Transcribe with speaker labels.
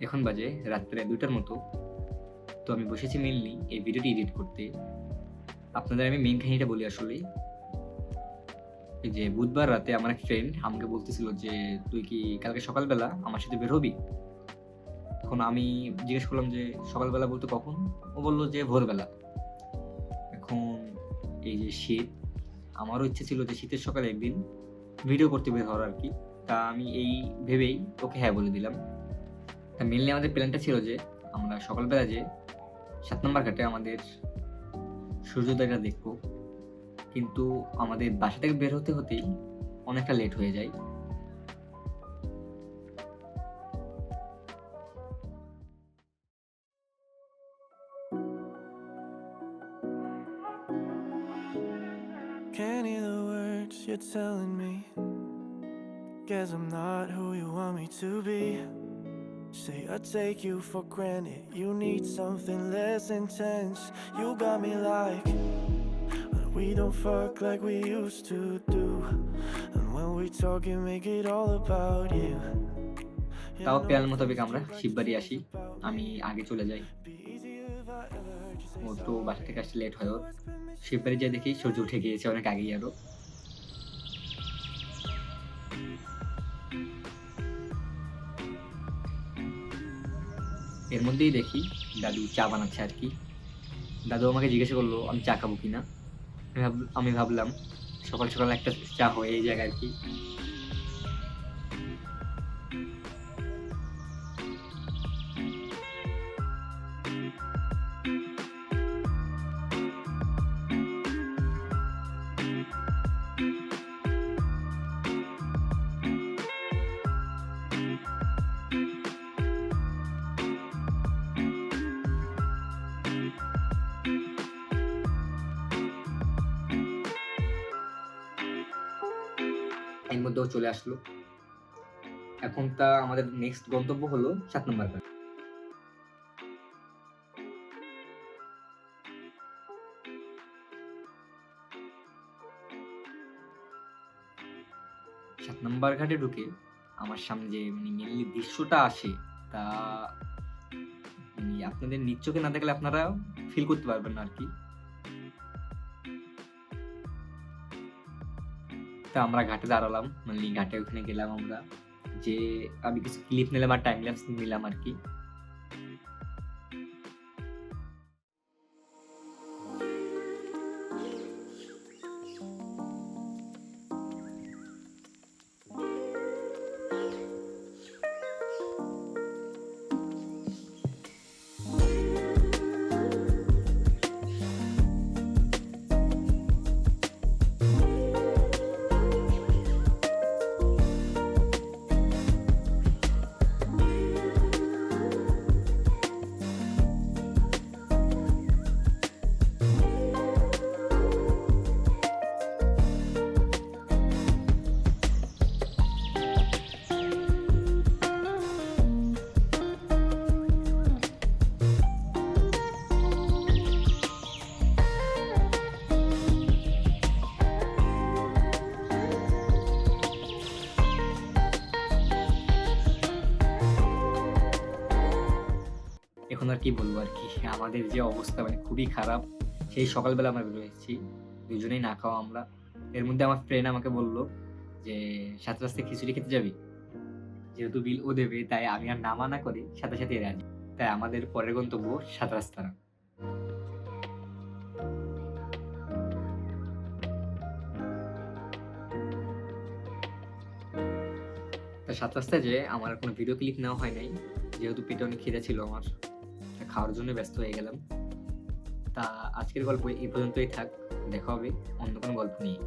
Speaker 1: এখন বাজে রাত্রে দুটার মতো। তো আমি বসেছি মেনলি এই ভিডিওটি এডিট করতে। আপনাদের আমি মেন কাহিনীটা বলি আসলে। যে বুধবার রাতে আমার এক ফ্রেন্ড আমাকে বলতেছিল যে, তুই কি কালকে সকালবেলা আমার সাথে বের হবি? তখন আমি জিজ্ঞেস করলাম যে, সকালবেলা বলতে কখন? ও বলল যে, ভোরবেলা। এখন এই যে শীত, আমারও ইচ্ছে ছিল যে শীতের সকালে একদিন ভিডিও করতে বের হওয়ার আর কি। তা আমি এই ভেবেই ওকে হ্যাঁ বলে দিলাম। তা মেনলি আমাদের প্ল্যানটা ছিল যে আমরা সকালবেলা যে সাত নম্বর ঘাটে আমাদের সূর্যোদয়টা দেখব কিন্তু আমাদের বাসা থেকে বের হতে হতেই অনেকটা লেট হয়ে যায়
Speaker 2: you're telling me. Guess I'm not who you want me to be. Say I take you for granted. You need something less intense. You got me like we don't fuck like we used to do. And when we talk, you make it all about you.
Speaker 1: তাও plan মোতাবেক আমরা শিববাড়ি আসি আমি আগে চলে যাই ও তো বাসা থেকে আসতে লেট হয় ওর শিববাড়ি যাই দেখি সূর্য উঠে গিয়েছে অনেক আগেই আরও এর মধ্যেই দেখি দাদু চা বানাচ্ছে আর কি। দাদু আমাকে জিজ্ঞাসা করল, আমি চা খাব আমি ভাব- আমি ভাবলাম, সকাল সকাল একটা চা হয় এই জায়গায় আর কি। এর মধ্যেও চলে আসলো। এখন তা আমাদের নেক্সট গন্তব্য হলো সাত নম্বর ঘাট। সাত নম্বর ঘাটে ঢুকে আমার সামনে যে মানে মেনলি দৃশ্যটা আসে, তা মানে আপনাদের চোখে না দেখলে আপনারা ফিল করতে পারবেন না আর কি। তা আমরা ঘাটে দাঁড়ালাম মানে ঘাটে ওখানে গেলাম আমরা। যে আমি কিছু ক্লিপ নিলাম আর টাইম ল্যাপস নিলাম আর কি। এখন আর কি বলব আর কি? আমাদের যে অবস্থা মানে খুবই খারাপ। সেই সকালবেলা আমরা বের হয়েছি। দুজনেই না খাওয়া আমরা। এর মধ্যে আমার ফ্রেন্ড আমাকে বলল যে সাত রাস্তায় খিচুড়ি খেতে যাবি? যেহেতু বিল ও দেবে, তাই আমি আর না করে সাথে সাথে রাজি। তাই আমাদের পরের গন্তব্য সাত রাস্তা সাত রাস্তায় যে আমার কোনো ভিডিও ক্লিপ নেওয়া হয় নাই। যেহেতু পেটে অনেক খিদে ছিল আমার। খাওয়ার জন্য ব্যস্ত হয়ে গেলাম। তা আজকের গল্প এই পর্যন্তই থাক। দেখা হবে অন্য কোনো গল্প নিয়ে।